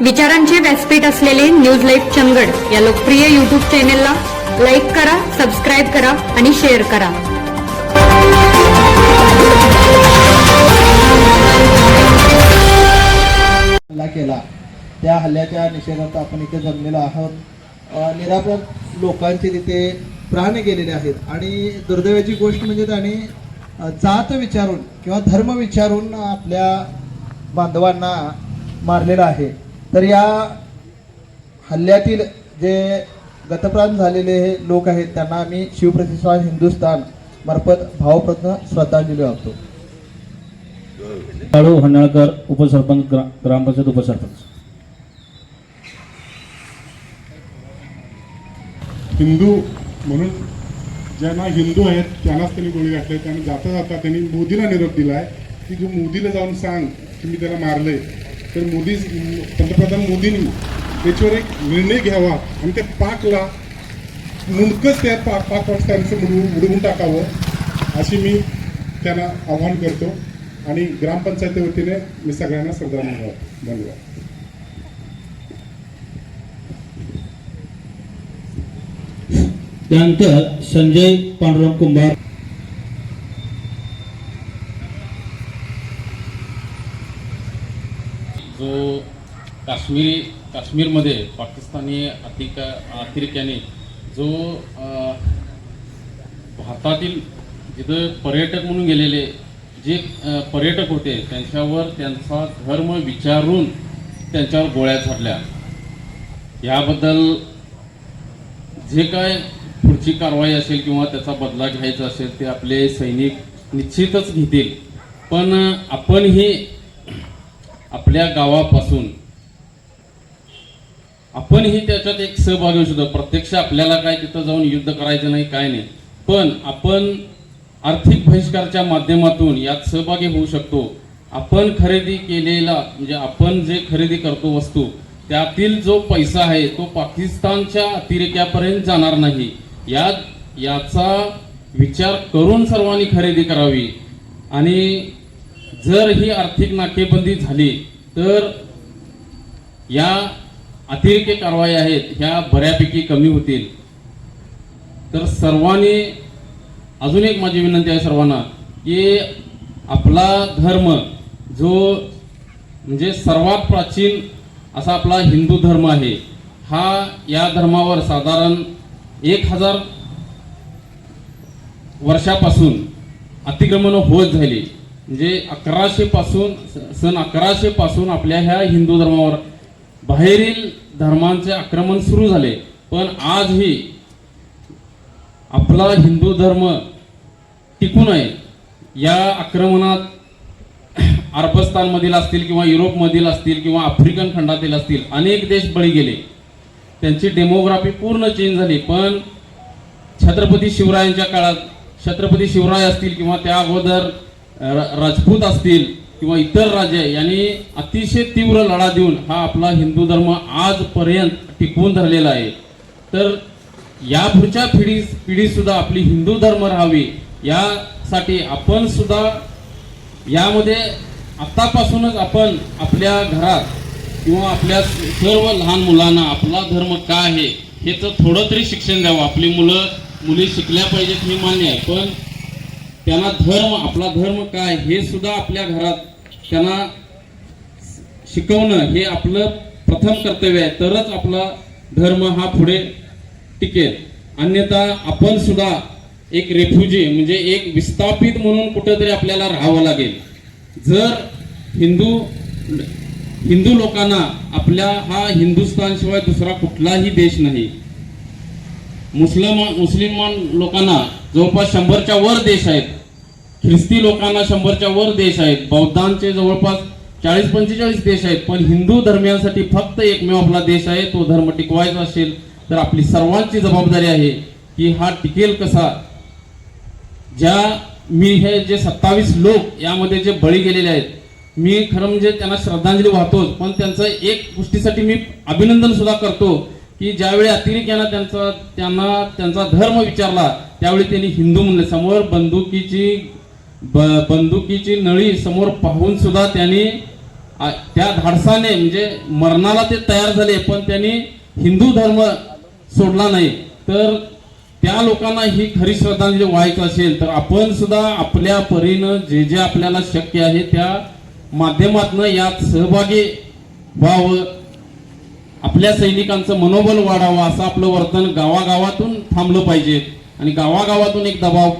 विचारांचे व्यासपीठ असलेले न्यूज लाईव्ह चंगड या लोकप्रिय युट्यूब चॅनेलला लाईक करा सबस्क्राईब करा आणि शेअर करा. हल्ला केला. त्या हल्ल्याच्या निषेधार्थ आपण इथे जमलेलो आहोत. अ, निरापराध लोकांचे तिथे प्राण गेलेले आहेत. आणि दुर्दैवाची गोष्ट म्हणजे त्याने जात विचारून किंवा धर्म विचारून आपल्या बांधवांना मारलेलं आहे. तर या हल्ल्यातील जे गतप्राण झालेले हे लोक आहेत त्यांना आम्ही शिवप्रतिष्ठान हिंदुस्थान मार्फत भावप्रत्न श्रद्धांजली वाहतो. काळू हन्नाळकर उपसरपंच ग्रा ग्रामपंचायत उपसरपंच. हिंदू म्हणून ज्यांना हिंदू आहेत त्यांनाच त्यांनी गोळी घातली. त्यांनी जाता जाता त्यांनी मोदीला निरोप दिला आहे की तू मोदीला जाऊन सांग की मी त्याला मारले तर मोदी पंतप्रधान मोदींनी त्याच्यावर एक निर्णय घ्यावा आणि त्या पाकला मुंडकच त्या पा पाक पाकिस्तानचं मुडवून उडवून टाकावं अशी मी त्यांना आव्हान करतो. आणि ग्रामपंचायती वतीने मी सगळ्यांना श्रद्धा वाहतो. धन्यवाद. त्यानंतर संजय पांडुरंग कुंभार. जो काश्मीरी काश्मीरमध्ये पाकिस्तानी अतिक अतिरेक्याने जो भारतातील जिथं पर्यटक म्हणून गेलेले जे पर्यटक होते त्यांच्यावर त्यांचा धर्म विचारून त्यांच्यावर गोळ्या झाडल्या. याबद्दल जे काय पुढची कारवाई असेल किंवा त्याचा बदला घ्यायचा असेल ते आपले सैनिक निश्चितच घेतील. पण आपणही आपल्या गावापासून. आपणही त्याच्यात एक सहभागी होऊ शकतो. प्रत्यक्ष आपल्याला काय तिथं जाऊन युद्ध करायचं नाही काय नाही. पण आपण आर्थिक बहिष्कारच्या माध्यमातून यात सहभागी होऊ शकतो. आपण खरेदी केलेला म्हणजे आपण जे खरेदी करतो वस्तू त्यातील जो पैसा आहे तो पाकिस्तानच्या अतिरेक्यापर्यंत जाणार नाही. या याचा विचार करून सर्वांनी खरेदी करावी. आणि जर ही आर्थिक नाकेबंदी झाली तर या अतिरेकी कारवाई आहेत ह्या बऱ्यापैकी कमी होतील. तर सर्वांनी अजून एक माझी विनंती आहे सर्वांना की आपला धर्म जो म्हणजे सर्वात प्राचीन असा आपला हिंदू धर्म आहे हा या धर्मावर साधारण एक हजार वर्षापासून अतिक्रमण होत झाली. म्हणजे अकराशे पासून सन अकराशे पासून आपल्या ह्या हिंदू धर्मावर बाहेरील धर्मांचे आक्रमण सुरू झाले. पण आजही आपला हिंदू धर्म टिकून आहे या आक्रमणात अरबस्तानमधील असतील किंवा युरोपमधील असतील किंवा आफ्रिकन खंडातील असतील अनेक देश बळी गेले. त्यांची डेमोग्राफी पूर्ण चेंज झाली. पण छत्रपती शिवरायांच्या काळात छत्रपती शिवराय असतील किंवा त्या अगोदर राजपूत असतील किंवा इतर राजे यांनी अतिशय तीव्र लढा देऊन हा आपला हिंदू धर्म आजपर्यंत टिकवून धरलेला आहे. तर या पुढच्या पिढी पिढीसुद्धा आपली हिंदू धर्म राहावी यासाठी आपण सुद्धा यामध्ये आतापासूनच आपण आपल्या घरात किंवा आपल्या सर्व लहान मुलांना आपला धर्म काय आहे ह्याचं थोडं तरी शिक्षण द्यावं. आपली मुलं मुली शिकल्या पाहिजेत हे मान्य आहे पण त्यांना धर्म आपला धर्म काय हे सुद्धा आपल्या घरात त्यांना शिकवणं हे आपलं प्रथम कर्तव्य आहे. तरच आपला धर्म हा पुढे टिकेल. अन्यथा आपण सुद्धा एक रेफ्युजी म्हणजे एक विस्थापित म्हणून कुठेतरी आपल्याला राहावं लागेल. जर हिंदू हिंदू लोकांना आपल्या हा हिंदुस्थानशिवाय दुसरा कुठलाही देश नाही मुस्लिम मुस्लिमान लोकांना जवळपास शंभरच्या वर देश आहेत. ख्रिस्ती लोकांना शंभरच्या वर देश आहेत. बौद्धांचे जवळपास चाळीस पंचेचाळीस देश आहेत. पण हिंदू धर्मियांसाठी फक्त एकमेव आपला देश आहे तो धर्म टिकवायचा असेल तर आपली सर्वांची जबाबदारी आहे की हा टिकेल कसा? ज्या मी हे जे सत्तावीस लोक यामध्ये जे बळी गेलेले आहेत मी खरं म्हणजे त्यांना श्रद्धांजली वाहतोच पण त्यांचं एक गोष्टीसाठी मी अभिनंदन सुद्धा करतो की ज्यावेळी अतिरेक्यानं त्यांचा त्यांना त्यांचा धर्म विचारला त्यावेळी त्यांनी हिंदू म्हणले. समोर बंदुकीची ब- बंदुकीची नळी समोर पाहून सुद्धा त्यांनी त्या धाडसाने म्हणजे मरणाला ते तयार झाले पण त्यांनी हिंदू धर्म सोडला नाही. तर त्या लोकांना ही खरी श्रद्धांजली व्हायचं असेल तर आपण सुद्धा आपल्या परीनं जे जे आपल्याला शक्य आहे त्या माध्यमातनं यात सहभागी व्हावं. आपल्या सैनिकांचं मनोबल वाढावं असं आपलं वर्तन गावागावातून थांबलं पाहिजे. आणि गावागावातून एक दबाव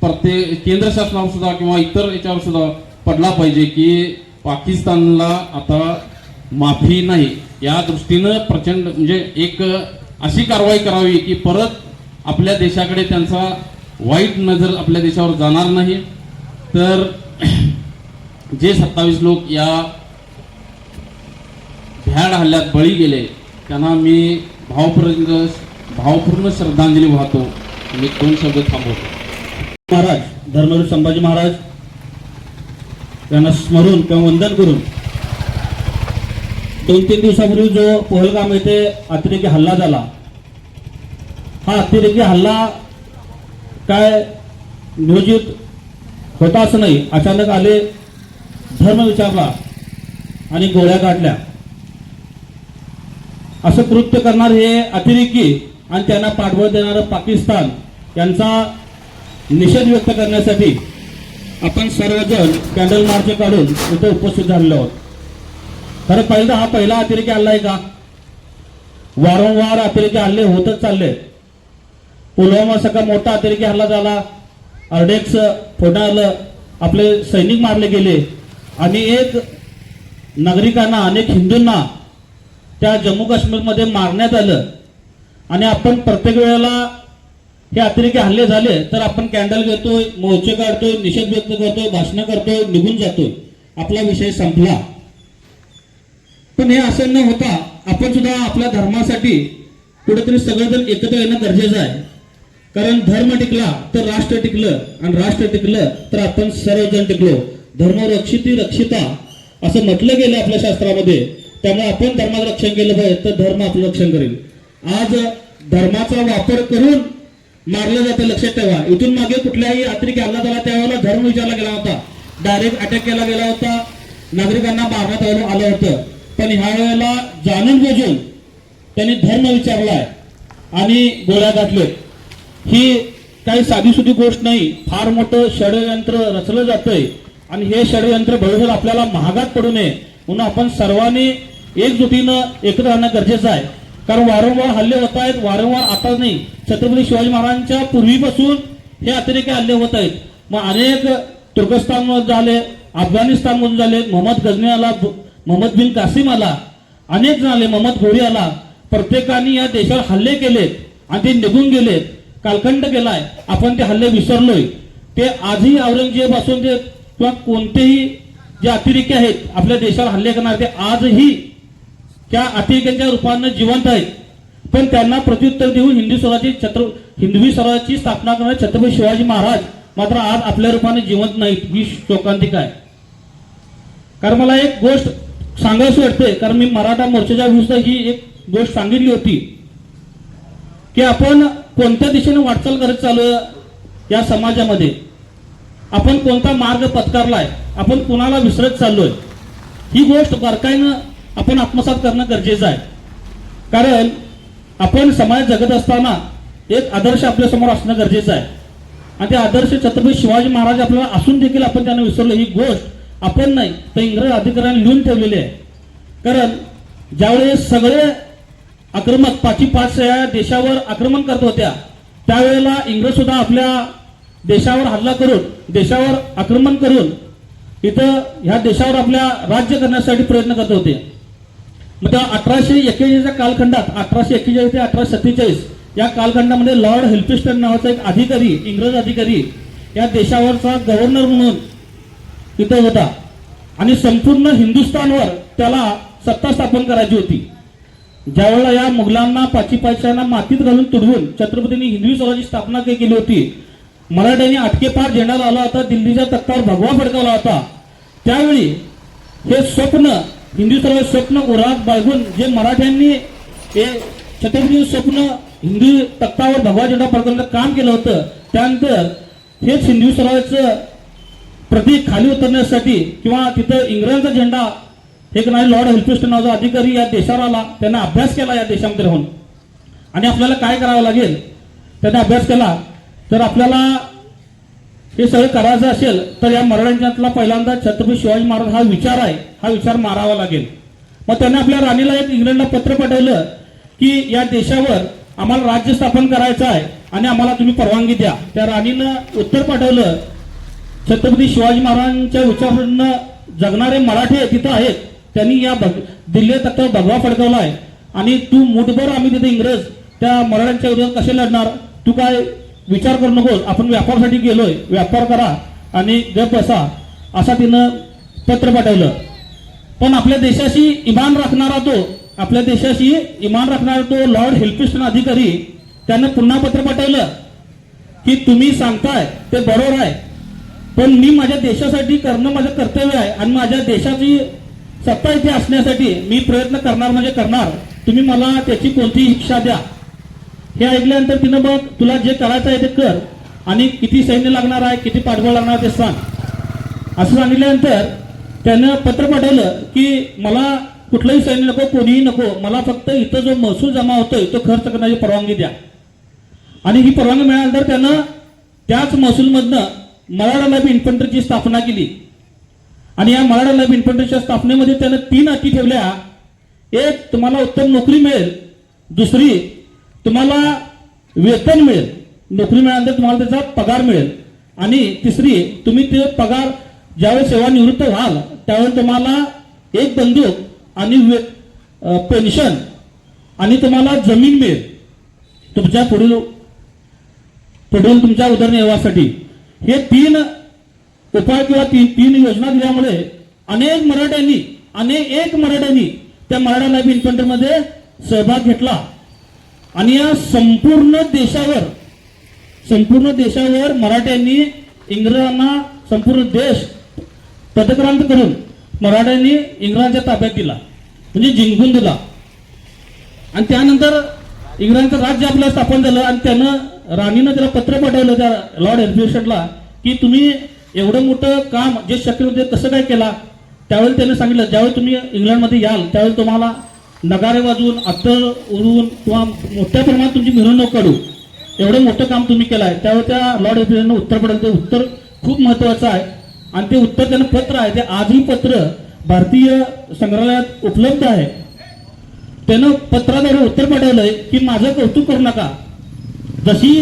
प्रत्येक केंद्र शासनावर सुद्धा किंवा इतर याच्यावर सुद्धा पडला पाहिजे की पाकिस्तानला आता माफी नाही. या दृष्टीनं प्रचंड म्हणजे एक अशी कारवाई करावी की परत आपल्या देशाकडे त्यांचा वाईट नजर आपल्या देशावर जाणार नाही. तर जे सत्तावीस लोक या भ्याड हल्ल्यात बळी गेले. त्यांना मी भावपूर्ण भावपूर्ण श्रद्धांजली वाहतो. मी दोन शब्द थांबवतो. महाराज धर्मवीर संभाजी महाराज यांना स्मरून किंवा वंदन करून दोन तीन दिवसापूर्वी जो पहलगाम येथे अतिरेकी हल्ला झाला हा अतिरेकी हल्ला काय नियोजित होता असं नाही. अचानक आले धर्म विचारला आणि गोळ्या काढल्या असं कृत्य करणार हे अतिरेकी आणि त्यांना पाठबळ देणारं पाकिस्तान यांचा निषेध व्यक्त करण्यासाठी आपण सर्वजण कॅन्डल मार्च काढून इथे उपस्थित झालेलो आहोत. खरं पहिलं हा पहिला अतिरेकी हल्ला आहे का? वारंवार अतिरेकी हल्ले होतच चालले पुलवामा सगळा मोठा अतिरेकी हल्ला झाला. अर्डेक्स फोडालं आपले सैनिक मारले गेले. आणि एक नागरिकांना अनेक हिंदूंना त्या जम्मू काश्मीरमध्ये मारण्यात आलं. आणि आपण प्रत्येक वेळेला हे अतिरेकी हल्ले झाले तर आपण कॅन्डल घेतोय मोर्चे काढतोय निषेध व्यक्त करतोय भाषणं करतोय निघून जातोय. आपला विषय संपला. पण हे असं न होता आपण सुद्धा आपल्या धर्मासाठी कुठेतरी सगळेजण एकत्र येणं गरजेचं आहे. कारण धर्म टिकला तर राष्ट्र टिकलं आणि राष्ट्र टिकलं तर आपण सर्वजण टिकलो. धर्म रक्षिती रक्षिता असं म्हटलं गेलं आपल्या शास्त्रामध्ये. त्यामुळे आपण धर्माचं रक्षण केलं पाहिजे तर धर्म आपलं रक्षण करेल. आज धर्माचा वापर करून मारलं जातं लक्षात ठेवा. इथून मागे कुठल्याही अतिरिक्त हल्ला झाला त्यावेळेला धर्म विचारला गेला होता. डायरेक्ट अटॅक केला गेला होता. नागरिकांना मारण्यात आलं आलं होतं. पण ह्या वेळेला जाणून बुजून त्यांनी धर्म विचारलाय आणि गोळ्या घातले. ही काही साधीसुधी गोष्ट नाही. फार मोठं षडयंत्र रचलं जातंय. आणि हे षडयंत्र भविष्यात आपल्याला महागात पडू नये. म्हणून आपण सर्वांनी एकजुटीनं एकत्र राहणं गरजेचं आहे. कारण वारंवार हल्ले होत आहेत वारंवार आता नाही. छत्रपती शिवाजी महाराजांच्या पूर्वीपासून हे अतिरेकी हल्ले होत आहेत. मग अनेक तुर्कस्तानमध्ये झाले अफगाणिस्तानमधून झाले मोहम्मद गजनी आला मोहम्मद बिन कासिम आला अनेक जण आले मोहम्मद घोरी आला. प्रत्येकाने या देशावर हल्ले केलेत आणि ते निघून गेलेत. कालखंड केलाय. आपण ते हल्ले विसरलोय. ते आजही औरंगजेब असून ते किंवा कोणतेही जे अतिरेकी आहेत आपल्या देशावर हल्ले करणार ते आजही त्या अतिरेक्यांच्या रूपानं जिवंत आहेत? पण त्यांना प्रत्युत्तर देऊन हिंदू स्वराज्य छत्र हिंदवी स्वराज्याची स्थापना करणारे छत्रपती शिवाजी महाराज मात्र आज आपल्या रूपाने जिवंत नाहीत ही शोकांतिका आहे. कारण मला एक गोष्ट सांगायची वाटते कारण मी मराठा मोर्चाच्या विरुद्ध ही एक गोष्ट सांगितली होती की आपण कोणत्या दिशेने वाटचाल करत चालू या समाजामध्ये? आपण कोणता मार्ग पत्कारलाय? आपण कुणाला विसरत चाललोय? ही गोष्ट बारकाईनं आपण आत्मसात करणं गरजेचं आहे. कारण आपण समाज जगत असताना एक आदर्श आपल्यासमोर असणं गरजेचं आहे. आणि ते आदर्श छत्रपती शिवाजी महाराज आपल्याला असून देखील आपण त्यांना विसरलो ही गोष्ट आपण नाही तर इंग्रज अधिकाऱ्यांनी लिहून ठेवलेली आहे. कारण ज्यावेळेस सगळे आक्रमक पाची पाच या देशावर आक्रमण करत होत्या त्यावेळेला इंग्रज सुद्धा आपल्या देशावर हल्ला करून देशावर आक्रमण करून इथं ह्या देशावर आपल्या राज्य करण्यासाठी प्रयत्न करत होते. मग त्या अठराशे एक्केचाळीसच्या कालखंडात अठराशे एक्केचाळीस ते अठराशे सत्तेचाळीस या कालखंडामध्ये लॉर्ड हेल्पिस्टन नावाचा एक अधिकारी इंग्रज अधिकारी या देशावरचा गव्हर्नर म्हणून तिथं होता. आणि संपूर्ण हिंदुस्थानवर त्याला सत्ता स्थापन करायची होती. ज्यावेळेला या मुघलांना पाचीपाच्यांना मातीत घालून तुडवून छत्रपतींनी हिंदवी स्वराची स्थापना केली होती मराठ्यांनी आटकेपार झेंडा लावला होता दिल्लीच्या तख्तावर भगवा फडकावला होता. त्यावेळी हे स्वप्न हिंदू स्वप्न उरात बाळगून जे मराठ्यांनी हे छत्रपती स्वप्न हिंदू तख्तावर भगवा झेंडा फडकवण्याचं काम केलं होतं त्यानंतर हेच हिंदू स्वराज्याचं प्रतीक खाली उतरण्यासाठी किंवा तिथं इंग्रजांचा झेंडा एक नाही लॉर्ड हेल्पिस्टन नावाचा अधिकारी या देशावर आला त्यांना अभ्यास केला या देशामध्ये राहून. आणि आपल्याला काय करावं लागेल? त्याने अभ्यास केला. तर आपल्याला हे सगळं करायचं असेल तर या मराठ्यांच्यातला पहिल्यांदा छत्रपती शिवाजी महाराज हा विचार आहे हा विचार मारावा लागेल. मग त्यांना आपल्या राणीला एक इंग्लंडला पत्र पाठवलं की या देशावर आम्हाला राज्य स्थापन करायचं आहे आणि आम्हाला तुम्ही परवानगी द्या. त्या राणीनं उत्तर पाठवलं छत्रपती शिवाजी महाराजांच्या विचारांना जगणारे मराठी तिथं आहेत त्यांनी या भग दिल्लीत आता भगवा फडकवला आहे आणि तू मुठभर आम्ही तिथे इंग्रज त्या मराठ्यांच्या विरोधात कसे लढणार? तू काय विचार करू नकोस आपण व्यापारासाठी गेलोय व्यापार करा आणि गप बसा असा तिनं पत्र पाठवलं. पण आपल्या देशाशी इमान राखणारा तो आपल्या देशाशी इमान राखणारा तो लॉर्ड हेल्पिस्टन अधिकारी त्यानं पुन्हा पत्र पाठवलं की तुम्ही सांगताय ते बरोबर आहे. पण मी माझ्या देशासाठी करणं माझं कर्तव्य आहे आणि माझ्या देशाची सत्ता इथे असण्यासाठी मी प्रयत्न करणार म्हणजे करणार. तुम्ही मला त्याची कोणतीही शिक्षा द्या. हे ऐकल्यानंतर तिनं मग तुला जे करायचं आहे ते कर. आणि किती सैन्य लागणार आहे किती पाठबळ लागणार ते सांग. असं सांगितल्यानंतर त्यानं पत्र पाठवलं की मला कुठलंही सैन्य नको कोणीही नको मला फक्त इथं जो महसूल जमा होतोय तो खर्च करण्याची परवानगी द्या. आणि ही परवानगी मिळाल्यानंतर त्यानं त्याच महसूलमधनं मराठा लाईफ इन्फंट्रीची स्थापना केली. आणि या मराठा लाईफ इन्फंट्रीच्या स्थापनेमध्ये त्यानं तीन अटी ठेवल्या. एक तुम्हाला उत्तम नोकरी मिळेल. दुसरी तुम्हाला वेतन मिळेल नोकरी मिळाल्यानंतर तुम्हाला त्याचा पगार मिळेल. आणि तिसरी तुम्ही ते पगार ज्यावेळेस सेवानिवृत्त व्हाल त्यावेळी तुम्हाला एक बंदूक आणि पेन्शन आणि तुम्हाला जमीन मिळेल. तुमच्या पुढील पुढील तुमच्या उदरनिर्वाहासाठी. हे तीन उपाय किंवा तीन तीन योजना दिल्यामुळे अनेक मराठ्यांनी अनेक एक मराठ्यांनी त्या मराठा लाईफ इन्फंट्रीमध्ये सहभाग घेतला. आणि या संपूर्ण देशावर संपूर्ण देशावर मराठ्यांनी इंग्रजांना संपूर्ण देश पदक्रांत करून मराठ्यांनी इंग्रजांच्या ताब्यात दिला म्हणजे जिंकून दिला. आणि त्यानंतर इंग्रजांचं राज्य आपल्याला स्थापन झालं आणि त्यानं राणीनं त्याला पत्र पाठवलं त्या लॉर्ड एल्फिशनला की तुम्ही एवढं मोठं काम जे शक्य होते कसं काय केला त्यावेळी त्याने सांगितलं ज्यावेळी तुम्ही इंग्लंडमध्ये याल त्यावेळी तुम्हाला नगारे वाजवून अत्तर उडवून किंवा मोठ्या प्रमाणात तुमची मिरवणूक काढू एवढं मोठं काम तुम्ही केलं आहे त्यावेळी त्या लॉर्ड एल्फिशननं उत्तर पाठवलं ते उत्तर खूप महत्वाचं आहे. आणि ते उत्तर त्यानं पत्र आहे. ते आजही पत्र भारतीय संग्रहालयात उपलब्ध आहे. त्यानं पत्राद्वारे उत्तर पाठवलंय की माझं कौतुक करू नका. जशी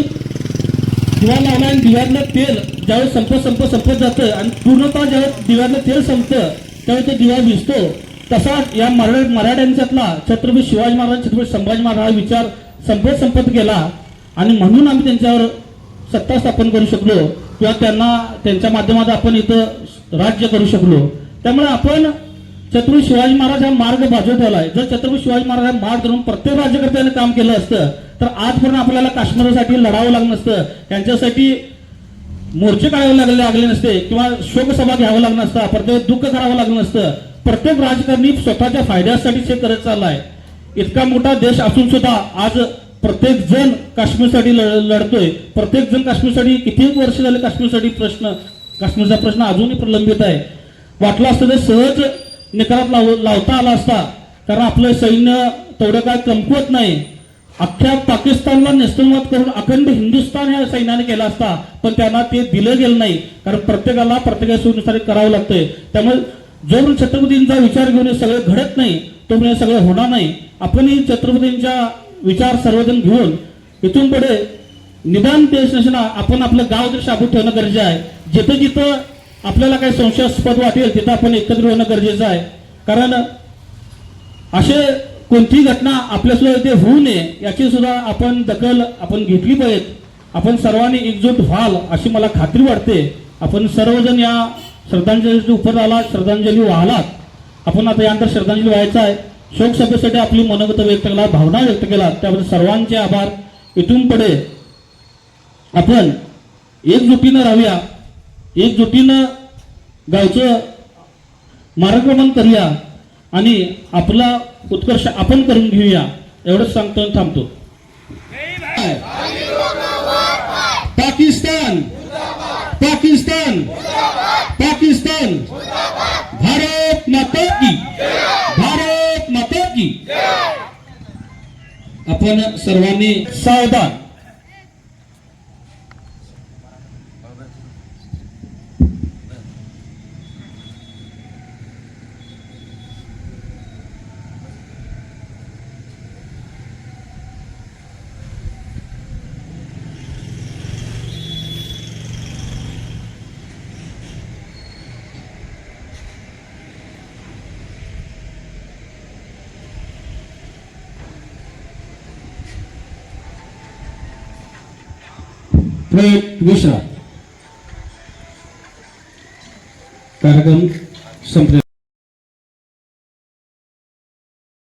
दिवा लावला आणि दिव्यातलं तेल ज्यावेळेस संपत संपत संपत जातं आणि पूर्णतः ज्यावेळेस दिव्यातलं तेल संपतं त्यावेळेस तो दिवा भिजतो तसाच या मराठ मराठ्यांच्यातला छत्रपती शिवाजी महाराज छत्रपती संभाजी महाराज विचार संपत संपत गेला. आणि म्हणून आम्ही त्यांच्यावर सत्ता स्थापन करू शकलो किंवा त्यांना त्यांच्या माध्यमात आपण इथं राज्य करू शकलो. त्यामुळे आपण छत्रपती शिवाजी महाराज हा मार्ग बाजू ठेवलाय. जर छत्रपती शिवाजी महाराज हा मार्ग धरून प्रत्येक राज्यकर्त्याने काम केलं असतं तर आजपर्यंत आपल्याला काश्मीरसाठी लढावं लागलं नसतं. यांच्यासाठी मोर्चे काढावे लागले लागले नसते किंवा शोकसभा घ्यावं लागलं नसतं प्रत्येक दुःख करावं लागलं नसतं. प्रत्येक राजकारणी स्वतःच्या फायद्यासाठीच हे करत चाललाय इतका मोठा देश असून सुद्धा आज प्रत्येक जण काश्मीरसाठी लढ- लढतोय. प्रत्येक जण काश्मीरसाठी किती वर्ष झाले काश्मीरसाठी प्रश्न काश्मीरचा प्रश्न अजूनही प्रलंबित आहे. वाटलं असतं तर सहज निकालात लाव लावता आला असता कारण आपलं सैन्य तेवढं काय कमकुवत नाही. अख्ख्या पाकिस्तानला नेस्तमत करून अखंड हिंदुस्थान या सैन्याने केला असता पण त्यांना ते दिलं गेलं नाही कारण प्रत्येकाला प्रत्येकाच्या सोयीनुसार करावं लागतंय. त्यामुळे जोपर्यंत छत्रपतींचा विचार घेऊन हे सगळं घडत नाही तोपर्यंत हे सगळं होणार नाही आपणही छत्रपतींचा विचार सर्वजण घेऊन इथून पुढे निदान देश नसना आपण आपलं गाव जर शाबूत ठेवणं गरजेचं आहे. जिथं जिथं आपल्याला काही संशयास्पद वाटेल तिथं आपण एकत्र होणं गरजेचं आहे. कारण असे कोणतीही घटना आपल्यासुद्धा इथे होऊ नये याची सुद्धा आपण दखल आपण घेतली पाहिजे आपण सर्वांनी एकजूट व्हाल अशी मला खात्री वाटते. आपण सर्वजण या श्रद्धांजली उपत आला श्रद्धांजली वाहलात. आपण आता यानंतर श्रद्धांजली व्हायचं आहे. शोक सभेसाठी आपली मनोगत व्यक्त केला भावना व्यक्त केला. त्याबद्दल सर्वांचे आभार. इथून पुढे आपण एकजुटीनं राहूया. एकजुटीनं गावचं मार्गक्रमण करूया आणि आपला उत्कर्ष आपण करून घेऊया. एवढंच सांगतो आणि थांबतो. पाकिस्तान! पाकिस्तान! पाकिस्तान। भारत माता की। भारत माता की। आपण सर्वांनी सावधान प्रयोग मिश्रा कार्यक्रम संपले